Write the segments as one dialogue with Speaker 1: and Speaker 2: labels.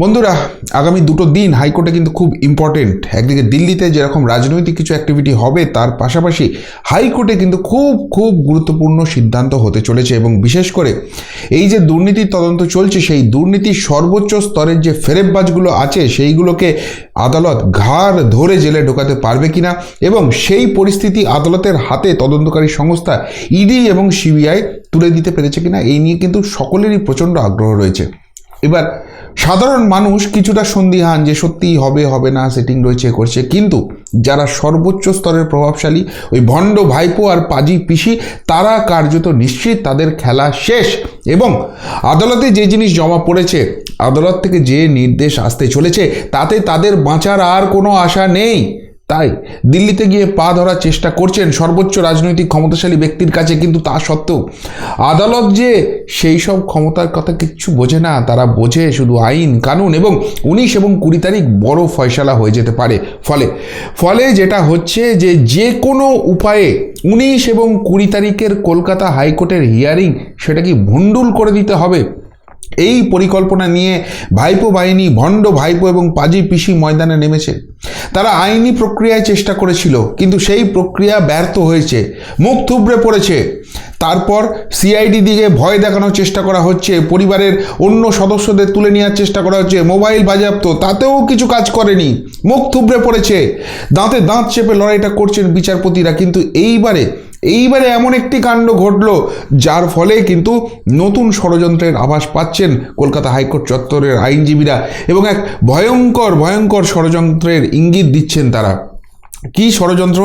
Speaker 1: বন্ধুরা, আগামী দুটো দিন হাইকোর্টে কিন্তু খুব ইম্পর্টেন্ট একদিকে দিল্লিতে যেরকম রাজনৈতিক কিছু অ্যাক্টিভিটি হবে, তার পাশাপাশি হাইকোর্টে কিন্তু খুব খুব গুরুত্বপূর্ণ সিদ্ধান্ত হতে চলেছে এবং বিশেষ করে এই যে দুর্নীতির তদন্ত চলছে, সেই দুর্নীতির সর্বোচ্চ স্তরের যে ফেরেববাজগুলো আছে, সেইগুলোকে আদালত ঘাড় ধরে জেলে ঢোকাতে পারবে কিনা এবং সেই পরিস্থিতি আদালতের হাতে তদন্তকারী সংস্থা ইডি এবং সিবিআই তুলে দিতে পেরেছে কিনা, এই নিয়ে কিন্তু সকলেরই প্রচণ্ড আগ্রহ রয়েছে। এবার, সাধারণ মানুষ কিছুটা সন্দিহান যে সত্যিই হবে হবে না সেটিং রয়েছে করছে। কিন্তু যারা সর্বোচ্চ স্তরের প্রভাবশালী, ওই ভণ্ড ভাইপো আর পাজি পিসি, তারা কার্যত নিশ্চিত তাদের খেলা শেষ। এবং আদালতে যে জিনিস জমা পড়েছে, আদালত থেকে যে নির্দেশ আসতে চলেছে, তাতে তাদের বাঁচার আর কোনো আশা নেই। তাই দিল্লিতে গিয়ে পা ধরার চেষ্টা করছেন সর্বোচ্চ রাজনৈতিক ক্ষমতাশালী ব্যক্তির কাছে কিন্তু তা সত্ত্বেও। আদালত যে সেই সব ক্ষমতার কথা কিচ্ছু বোঝে না, তারা বোঝে শুধু আইন, কানুন এবং উনিশ এবং কুড়ি তারিখ বড় ফয়সালা হয়ে যেতে পারে। ফলে ফলে যেটা হচ্ছে যে যে কোনো উপায়ে উনিশ এবং কুড়ি তারিখের কলকাতা হাইকোর্টের হিয়ারিং সেটা কি ভণ্ডুল করে দিতে হবে। এই পরিকল্পনা নিয়ে ভাইপো বাহিনী, ভণ্ড ভাইপো এবং পাজি পিসি ময়দানে নেমেছে। তারা আইনি প্রক্রিয়ায় চেষ্টা করেছিল, কিন্তু সেই প্রক্রিয়া ব্যর্থ হয়েছে, মুখ থুবড়ে পড়েছে। তারপর সিআইডি দিকে ভয় দেখানোর চেষ্টা করা হচ্ছে, পরিবারের অন্য সদস্যদের তুলে নেওয়ার চেষ্টা করা হচ্ছে, মোবাইল বাজেয়াপ্ত, তাতেও কিছু কাজ করেনি, মুখ থুবড়ে পড়েছে। দাঁতে দাঁত চেপে লড়াইটা করছেন বিচারপতিরা, কিন্তু এইবারে এইবারে এমন একটি কাণ্ড ঘটল, যার ফলে কিন্তু নতুন ষড়যন্ত্রের আভাস পাচ্ছেন কলকাতা হাইকোর্ট চত্বরের আইনজীবীরা এবং এক ভয়ঙ্কর ভয়ঙ্কর ষড়যন্ত্রের ইঙ্গিত দিচ্ছেন তারা। কি ষড়যন্ত্র?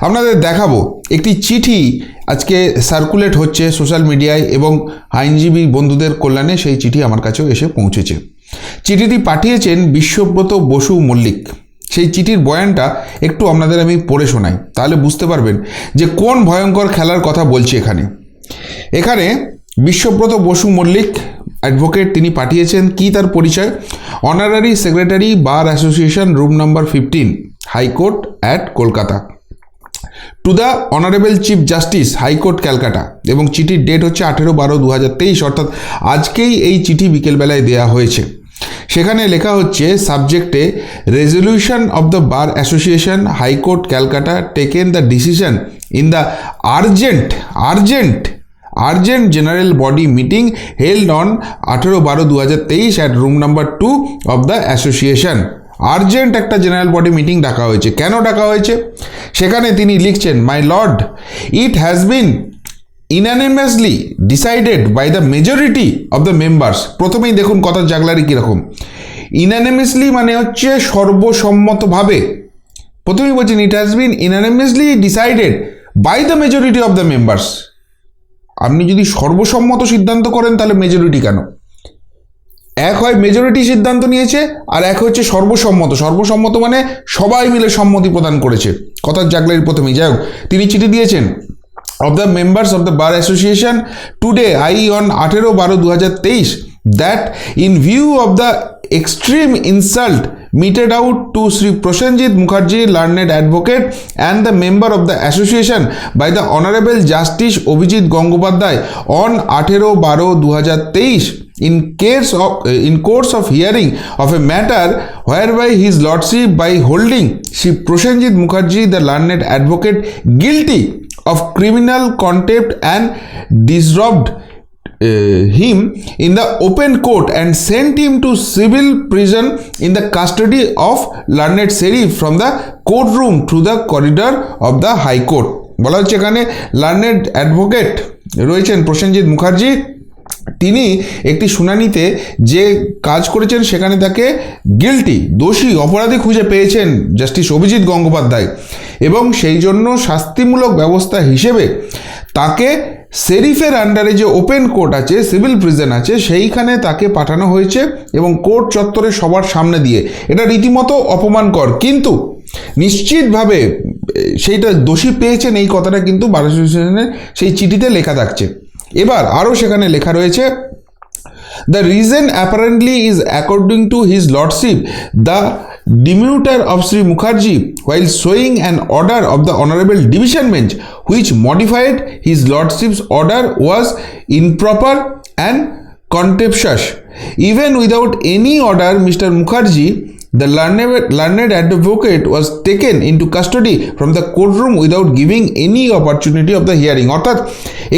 Speaker 1: আপনাদের দেখাবো। একটি চিঠি আজকে সার্কুলেট হচ্ছে সোশ্যাল মিডিয়ায় এবং আইনজীবী বন্ধুদের কল্যাণে সেই চিঠি আমার কাছেও এসে পৌঁছেছে। চিঠিটি পাঠিয়েছেন বিশ্বব্রত বসু মল্লিক। সেই চিঠির বয়ানটা একটু আপনাদের আমি পড়ে শোনাই, তাহলে বুঝতে পারবেন যে কোন ভয়ঙ্কর খেলার কথা বলছি এখানে। এখানে বিশ্বব্রত বসু মল্লিক অ্যাডভোকেট তিনি পাঠিয়েছেন, কি তার পরিচয়? Honorary secretary bar association room number fifteen high court at Kolkata to the honourable chief justice high court Calcutta এবং চিঠির ডেট হচ্ছে আঠেরো বারো দু হাজার তেইশ, অর্থাৎ আজকেই এই চিঠি বিকেলবেলায় দেয়া হয়েছে। সেখানে লেখা হচ্ছে, সাবজেক্টে, resolution of the bar association high court Calcutta, taken the decision in the urgent urgent urgent general body meeting held on আঠেরো বারো দু হাজার তেইশ at room number two of the association. Urgent একটা জেনারেল বডি মিটিং ডাকা হয়েছে। কেন ডাকা হয়েছে? সেখানে তিনি লিখছেন, my lord, it has been unanimously decided by the majority of the members প্রথমেই দেখুন কথার জাগলারি কীরকম। ইনানিমাসলি মানে হচ্ছে সর্বসম্মতভাবে। প্রথমেই বলছেন it has been unanimously decided by the majority of the members আপনি যদি সর্বসম্মত সিদ্ধান্ত করেন, তাহলে মেজরিটি কেন? এক হয় মেজরিটি সিদ্ধান্ত নিয়েছে, আর এক হচ্ছে সর্বসম্মত। সর্বসম্মত মানে সবাই মিলে সম্মতি প্রদান করেছে। কথার জাগলারির প্রথমেই। যাই হোক, তিনি চিঠি দিয়েছেন। Of the members of the bar association today i on 18 বারো দু that in view of the extreme insult meted out to Sri Prashanjit Mukherjee learned advocate and the member of the association by the honorable justice Obhijit Gangopadhyay on 18 বারো দু in case of in course of hearing of a matter whereby his lordship by holding Sri Prosenjit Mukherjee the learned advocate guilty of criminal contempt and disrobed uh, him in the open court and sent him to civil prison in the custody of learned serif from the courtroom to the corridor of the high court বলা হচ্ছে এখানে learned advocate রয়েছেন প্রসেনজিৎ মুখার্জি তিনি একটি শুনানিতে যে কাজ করেছেন সেখানে তাকে গিলটি দোষী, অপরাধী খুঁজে পেয়েছেন জাস্টিস অভিজিৎ গঙ্গোপাধ্যায়। এবং সেই জন্য শাস্তিমূলক ব্যবস্থা হিসেবে তাকে সেরিফের আন্ডারে যে ওপেন কোর্ট আছে সিভিল প্রিজন আছে, সেইখানে তাকে পাঠানো হয়েছে এবং কোর্ট চত্বরে সবার সামনে দিয়ে। এটা রীতিমতো অপমানকর। কিন্তু নিশ্চিতভাবে সেইটা দোষী পেয়েছেন এই কথাটা কিন্তু বার সেই চিঠিতে লেখা থাকছে। এবার আরও সেখানে লেখা রয়েছে the reason apparently is according to his lordship the demeanour of Shri Mukherjee while showing an order of the honourable division bench which modified his lordship's order was improper and contemptuous even without any order Mister Mukherjee the learned, learned advocate, was taken into custody from the courtroom without giving any opportunity of the hearing. অর্থাৎ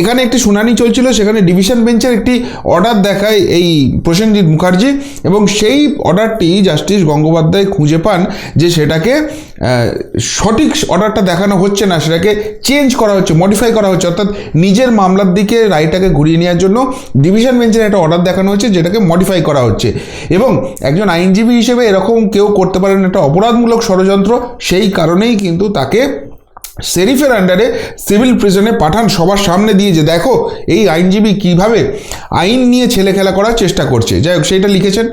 Speaker 1: এখানে একটি শুনানি চলছিল সেখানে division বেঞ্চের একটি order দেখায় এই প্রসেনজিৎ মুখার্জি এবং সেই অর্ডারটি জাস্টিস গঙ্গোপাধ্যায় খুঁজে পান যে সেটাকে সঠিক অর্ডারটা দেখানো হচ্ছে না, সেটাকে চেঞ্জ করা হচ্ছে মডিফাই করা হচ্ছে, অর্থাৎ নিজের মামলার দিকে রায়টাকে ঘুরিয়ে নেওয়ার জন্য ডিভিশন বেঞ্চের একটা অর্ডার দেখানো হচ্ছে, যেটাকে মডিফাই করা হচ্ছে। এবং একজন আইনজীবী হিসেবে এরকম কেউ করতে পারেন, একটা অপরাধমূলক ষড়যন্ত্র, সেই কারণেই কিন্তু তাকে শেরিফের আন্ডারে সিভিল প্রিজনে পাঠান সবার সামনে দিয়ে যে, দেখো, এই আইনজীবী কীভাবে আইন নিয়ে ছেলে খেলা করার চেষ্টা করছে। যাই হোক, সেইটা লিখেছেন।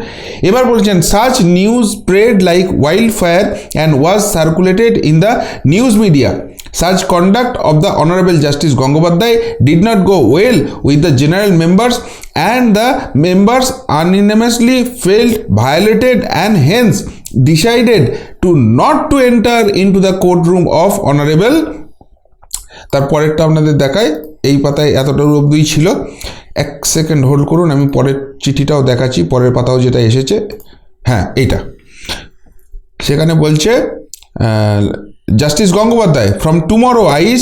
Speaker 1: এবার বলছেন such news spread like wild fire and was circulated in the news media such conduct of the honourable justice Gangopadhyay did not go well with the general members and the members unanimously felt violated and hence decided to not to enter the the room of Honorable. তার পরেরটা আপনাদের দেখায় এই পাতায় এতটা অবধিই ছিল এক second hold করুন, আমি পরের চিঠিটাও দেখাচ্ছি। পরের পাতাও যেটা এসেছে। হ্যাঁ এইটা। সেখানে বলছে justice Gangopadhyay from tomorrow ice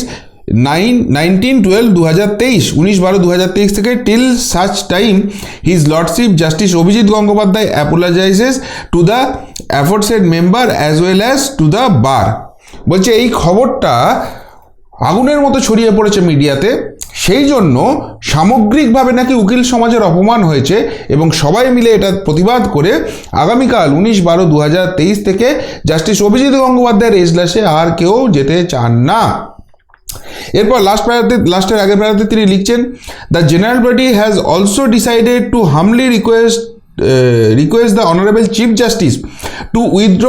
Speaker 1: nine, nineteen, twelve দু হাজার তেইশ, উনিশ, বারো দু হাজার তেইশ থেকে till such time his lordship justice Abhijit Gangopadhyay apologises to the aforesaid member as well as to the bar বলছে, এই খবরটা আগুনের মতো ছড়িয়ে পড়েছে মিডিয়াতে, সেই জন্য সামগ্রিকভাবে নাকি উকিল সমাজের অপমান হয়েছে এবং সবাই মিলে এটা প্রতিবাদ করে আগামীকাল উনিশ, বারো দু হাজার তেইশ থেকে জাস্টিস অভিজিৎ গঙ্গোপাধ্যায়ের এজলাসে আর কেউ যেতে চান না। এরপর লাস্ট প্যারাতে লাস্টের আগের প্যারাতে তিনি লিখছেন the general party has also decided to humbly request request the honourable chief justice to withdraw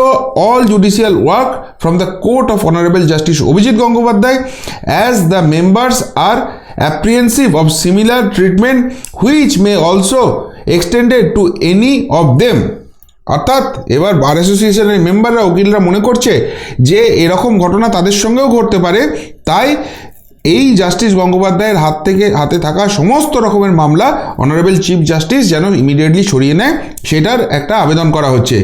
Speaker 1: all judicial work from the court of honourable justice Abhijit Gangopadhyay as the members are apprehensive of similar treatment which may also extended to any of them অর্থাৎ এবার বার অ্যাসোসিয়েশনের মেম্বাররা উকিলরা মনে করছে যে এরকম ঘটনা তাদের সঙ্গেও ঘটতে পারে। তাই এই জাস্টিস গঙ্গোপাধ্যায়ের হাত থেকে, হাতে থাকা সমস্ত রকমের মামলা অনারেবল চিফ জাস্টিস যেন ইমিডিয়েটলি সরিয়ে নেয়, সেটার একটা আবেদন করা হচ্ছে।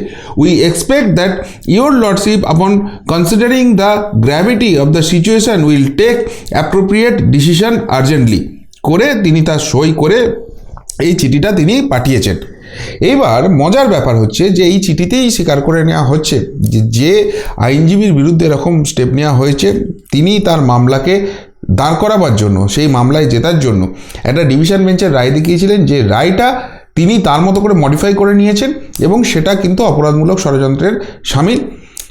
Speaker 1: We expect that your lordship upon considering the gravity of the situation will take appropriate decision urgently করে তিনি তার সই করে এই চিঠিটা তিনি পাঠিয়েছেন। এইবার মজার ব্যাপার হচ্ছে যে এই চিঠিতেই স্বীকার করে নেওয়া হচ্ছে যে যে আইনজীবীর বিরুদ্ধে এরকম স্টেপ নেওয়া হয়েছে, তিনি তার মামলাকে দাঁড় করাবার জন্য, সেই মামলায় জেতার জন্য একটা ডিভিশন বেঞ্চের রায় দেখিয়েছিলেন যে রায়টা তিনি তার মতো করে মডিফাই করে নিয়েছেন এবং সেটা কিন্তু অপরাধমূলক ষড়যন্ত্রের সামিল।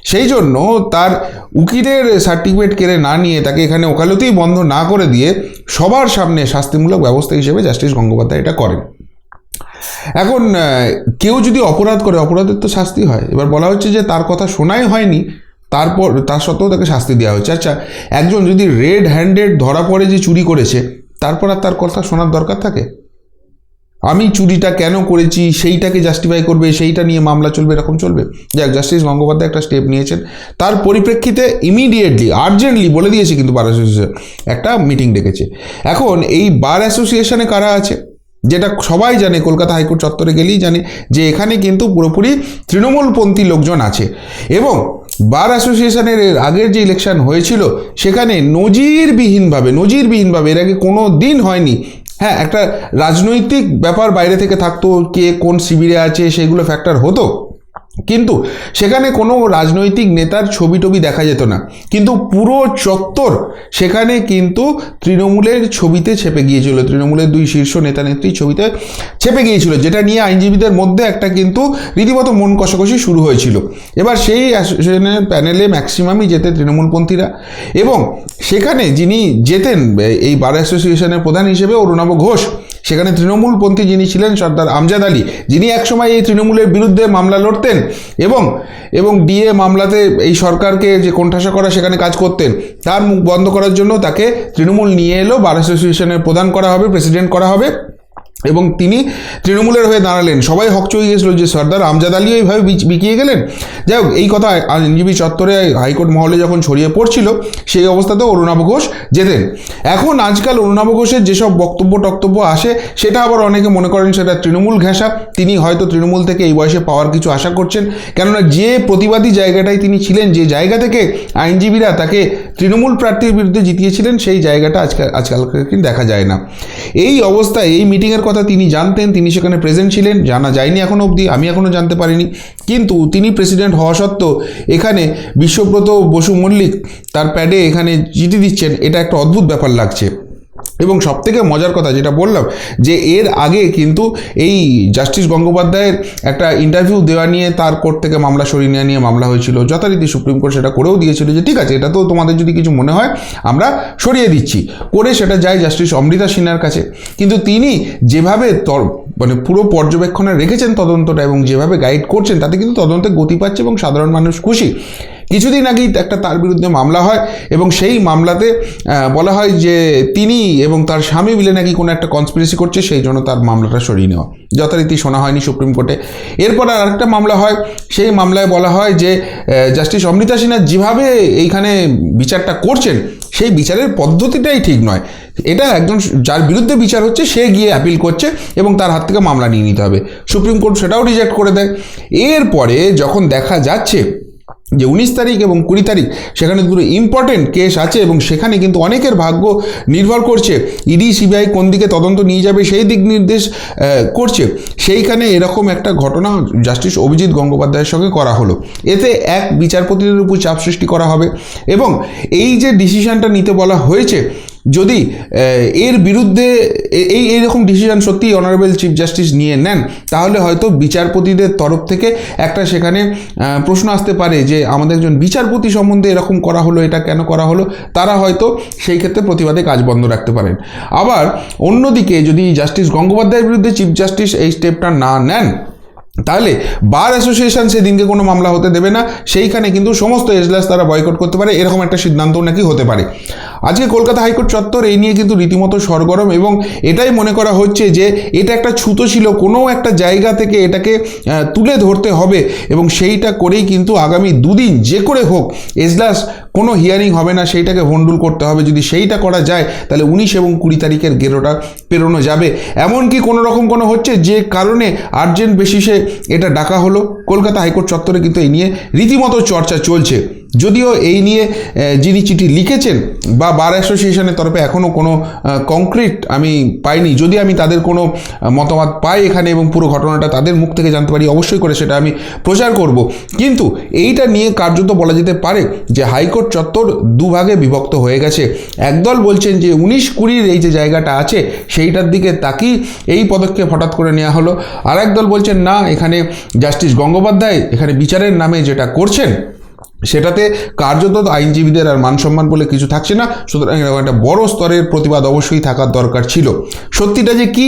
Speaker 1: সেই জন্য তার উকিলের সার্টিফিকেট কেড়ে না নিয়ে তাকে এখানে ওকালতেই বন্ধ না করে দিয়ে সবার সামনে শাস্তিমূলক ব্যবস্থা হিসেবে জাস্টিস গঙ্গোপাধ্যায় এটা করেন। এখন কেউ যদি অপরাধ করে, অপরাধের তো শাস্তি হয়। এবার বলা হচ্ছে যে তার কথা শোনাই হয়নি। তারপর, তার সত্ত্বেও তাকে শাস্তি দেওয়া হয়েছে। আচ্ছা একজন যদি রেড হ্যান্ডেড ধরা পড়ে যে চুরি করেছে, তারপর আর তার কথা শোনার দরকার থাকে? আমি চুরিটা কেন করেছি, সেইটাকে জাস্টিফাই করবে, সেইটা নিয়ে মামলা চলবে, এরকম চলবে? যাক জাস্টিস গঙ্গোপাধ্যায় একটা স্টেপ নিয়েছেন। তার পরিপ্রেক্ষিতে ইমিডিয়েটলি আর্জেন্টলি বলে দিয়েছে কিন্তু বার অ্যাসোসিয়েশন একটা মিটিং ডেকেছে। এখন এই বার অ্যাসোসিয়েশনে কারা আছে? যেটা সবাই জানে, কলকাতা হাইকোর্ট চত্বরে গেলেই জানে যে এখানে কিন্তু পুরোপুরি তৃণমূলপন্থী লোকজন আছে। এবং বার অ্যাসোসিয়েশনের এর আগের যে ইলেকশন হয়েছিল, সেখানে নজিরবিহীনভাবে নজিরবিহীনভাবে এর আগে কোনো দিন হয়নি। হ্যাঁ একটা রাজনৈতিক ব্যাপার বাইরে থেকে থাকতো, কে কোন শিবিরে আছে, সেগুলো ফ্যাক্টর হতো। কিন্তু সেখানে কোনো রাজনৈতিক নেতার ছবি টবি দেখা যেত না। কিন্তু পুরো চত্বর সেখানে কিন্তু তৃণমূলের ছবিতে ছেপে গিয়েছিল। তৃণমূলের দুই শীর্ষ নেতা নেত্রীর ছবিতে ছেপে গিয়েছিল, যেটা নিয়ে আইনজীবীদের মধ্যে একটা কিন্তু রীতিমতো মন কষাকষি শুরু হয়েছিল। এবার সেই প্যানেলে ম্যাক্সিমামই যেতে তৃণমূলপন্থীরা এবং সেখানে যিনি যেতেন, এই বার অ্যাসোসিয়েশনের প্রধান হিসেবে অরুণাভ ঘোষ সেখানে তৃণমূলপন্থী যিনি ছিলেন সর্দার আমজাদ আলী, যিনি একসময় এই তৃণমূলের বিরুদ্ধে মামলা লড়তেন এবং এবং ডিএ মামলাতে এই সরকারকে যে কোণঠাসা করা, সেখানে কাজ করতেন, তার মুখ বন্ধ করার জন্য তাকে তৃণমূল নিয়ে এলো, বার অ্যাসোসিয়েশনের প্রদান করা হবে প্রেসিডেন্ট করা হবে। এবং তিনি তৃণমূলের হয়ে দাঁড়ালেন। সবাই হকচই গেছিল যে, সর্দার আমজাদ আলীও এইভাবে বিকিয়ে গেলেন? যাই হোক, এই কথা আইনজীবী চত্বরে হাইকোর্ট মহলে যখন ছড়িয়ে পড়ছিল, সেই অবস্থাতেও অরুণাভ ঘোষ যেতেন। এখন আজকাল অরুণাভ ঘোষের যেসব বক্তব্য টক্তব্য আসে, সেটা আবার অনেকে মনে করেন সেটা তৃণমূল ঘেঁষা। তিনি হয়তো তৃণমূল থেকে এই বয়সে পাওয়ার কিছু আশা করছেন। কেননা যে প্রতিবাদী জায়গাটায় তিনি ছিলেন, যে জায়গা থেকে আইনজীবীরা তাকে তৃণমূল প্রার্থীর বিরুদ্ধে জিতিয়েছিলেন, সেই জায়গাটা আজকাল কিন্তু দেখা যায় না। এই অবস্থায়, এই মিটিংয়ের কথা তিনি জানতেন, তিনি সেখানে প্রেজেন্ট ছিলেন, জানা যায়নি এখনও অবধি, আমি এখনও জানতে পারিনি। কিন্তু তিনি প্রেসিডেন্ট হওয়া সত্ত্বেও এখানে বিশ্বব্রত বসু মল্লিক তার প্যাডে এখানে চিঠি দিচ্ছেন, এটা একটা অদ্ভুত ব্যাপার লাগছে। এবং সবথেকে মজার কথা যেটা বললাম, যে এর আগে কিন্তু এই জাস্টিস গঙ্গোপাধ্যায়ের একটা ইন্টারভিউ দেওয়া নিয়ে তার কোর্ট থেকে মামলা সরিয়ে নেওয়া নিয়ে মামলা হয়েছিল, যথারীতি সুপ্রিম কোর্ট সেটা করেও দিয়েছিল যে ঠিক আছে, এটা তো তোমাদের যদি কিছু মনে হয় আমরা সরিয়ে দিচ্ছি। করে সেটা যায় জাস্টিস অমৃতা সিনহার কাছে। কিন্তু তিনি যেভাবে তর মানে পুরো পর্যবেক্ষণে রেখেছেন তদন্তটা এবং যেভাবে গাইড করছেন, তাতে কিন্তু তদন্তে গতি পাচ্ছে এবং সাধারণ মানুষ খুশি। কিছুদিন আগেই একটা তার বিরুদ্ধে মামলা হয় এবং সেই মামলাতে বলা হয় যে তিনি এবং তার স্বামী মিলে নাকি কোনো একটা কনস্পিরেসি করছে, সেই জন্য তার মামলাটা সরিয়ে নেওয়া। যথারীতি শোনা হয়নি সুপ্রিম কোর্টে। এরপর আর একটা মামলা হয়, সেই মামলায় বলা হয় যে জাস্টিস অমৃতা সিনহা যেভাবে এইখানে বিচারটা করছেন, সেই বিচারের পদ্ধতিটাই ঠিক নয়। এটা একজন যার বিরুদ্ধে বিচার হচ্ছে, সে গিয়ে অ্যাপিল করছে এবং তার হাত থেকে মামলা নিয়ে নিতে হবে। সুপ্রিম কোর্ট সেটাও রিজেক্ট করে দেয়। এরপরে যখন দেখা যাচ্ছে যে উনিশ তারিখ এবং কুড়ি তারিখ, সেখানে দুটো ইম্পর্টেন্ট কেস আছে এবং সেখানে কিন্তু অনেকের ভাগ্য নির্ভর করছে। ইডি সিবিআই কোন দিকে তদন্ত নিয়ে যাবে সেই দিক নির্দেশ করছে। সেইখানে এরকম একটা ঘটনা জাস্টিস অভিজিৎ গঙ্গোপাধ্যায়ের সঙ্গে করা হলো। এতে এক বিচারপতিদের উপর চাপ সৃষ্টি করা হবে এবং এই যে ডিসিশনটা নিতে বলা হয়েছে যদি এর বিরুদ্ধে এই এইরকম ডিসিশন সত্যি অনারেবল চিফ জাস্টিস নিয়ে নেন, তাহলে হয়তো বিচারপতিদের তরফ থেকে একটা সেখানে প্রশ্ন আসতে পারে যে আমাদের একজন বিচারপতি সম্বন্ধে এরকম করা হলো, এটা কেন করা হলো, তারা হয়তো সেই ক্ষেত্রে প্রতিবাদে কাজ বন্ধ রাখতে পারেন। আবার অন্যদিকে যদি জাস্টিস গঙ্গোপাধ্যায়ের বিরুদ্ধে চিফ জাস্টিস এই স্টেপটা না নেন তাহলে বার অ্যাসোসিয়েশন সেদিনকে কোনো মামলা হতে দেবে না, সেইখানে কিন্তু সমস্ত এজলাস তারা বয়কট করতে পারে, এরকম একটা সিদ্ধান্তও নাকি হতে পারে। আজকে কলকাতা হাইকোর্ট চত্বর এই নিয়ে কিন্তু রীতিমতো সরগরম এবং এটাই মনে করা হচ্ছে যে এটা একটা ছুতো ছিল, কোনো একটা জায়গা থেকে এটাকে তুলে ধরতে হবে এবং সেইটা করেই কিন্তু আগামী দুদিন যে করে হোক এজলাস কোনো হিয়ারিং হবে না, সেইটাকে ভন্ডুল করতে হবে। যদি সেইটা করা যায়, তাহলে উনিশ এবং কুড়ি তারিখের গেরোটা পেরোনো যাবে। এমনকি কোনো রকম কোনো হচ্ছে যে কারণে আর্জেন্ট বেসিসে এটা ডাকা হলো। কলকাতা হাইকোর্ট চত্বরে কিন্তু এই নিয়ে রীতিমতো চর্চা চলছে। যদিও এই নিয়ে যিনি চিঠি লিখেছেন বা বার অ্যাসোসিয়েশনের তরফে এখনও কোনো কংক্রিট আমি পাইনি, যদি আমি তাদের কোনো মতামত পাই এখানে এবং পুরো ঘটনাটা তাদের মুখ থেকে জানতে পারি, অবশ্যই করে সেটা আমি প্রচার করব। কিন্তু এইটা নিয়ে কার্যত বলা যেতে পারে যে হাইকোর্ট চত্বর দুভাগে বিভক্ত হয়ে গেছে। একদল বলছেন যে উনিশ কুড়ির এই যে জায়গাটা আছে, সেইটার দিকে তাকিয়ে এই পদক্ষেপ হঠাৎ করে নেওয়া হলো। আর একদল বলছেন, না, এখানে জাস্টিস গঙ্গোপাধ্যায় এখানে বিচারের নামে যেটা করছেন সেটাতে কার্যত আইনজীবীদের আর মান সম্মান বলে কিছু থাকছে না, সুতরাং এরকম একটা বড় স্তরের প্রতিবাদ অবশ্যই থাকার দরকার ছিল। সত্যিটা যে কি,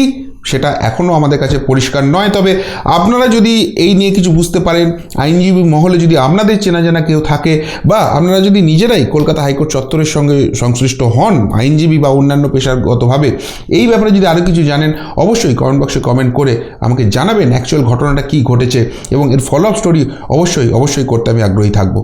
Speaker 1: সেটা এখনও আমাদের কাছে পরিষ্কার নয়, তবে আপনারা যদি এই নিয়ে কিছু বুঝতে পারেন, আইনজীবী মহলে যদি আপনাদের চেনা জানা কেউ থাকে, বা আপনারা যদি নিজেরাই কলকাতা হাইকোর্ট চত্বরের সঙ্গে সংশ্লিষ্ট হন, আইনজীবী বা অন্যান্য পেশাগতভাবে, এই ব্যাপারে যদি আরও কিছু জানেন, অবশ্যই কমেন্ট বক্সে কমেন্ট করে আমাকে জানাবেন অ্যাকচুয়াল ঘটনাটা কী ঘটেছে, এবং এর ফলো আপ স্টোরি অবশ্যই অবশ্যই করতে আমি আগ্রহী থাকব।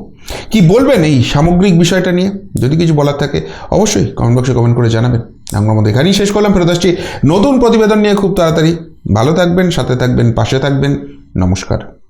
Speaker 1: কি বলবেন এই সামগ্রিক বিষয়টা নিয়ে? যদি কিছু বলার থাকে, অবশ্যই কমেন্ট বক্সে কমেন্ট করে জানাবেন। আমরা মধ্যে এখানেই শেষ করলাম, ফেরত আসছি নতুন প্রতিবেদন নিয়ে খুব তাড়াতাড়ি। ভালো থাকবেন, সাথে থাকবেন, পাশে থাকবেন। নমস্কার।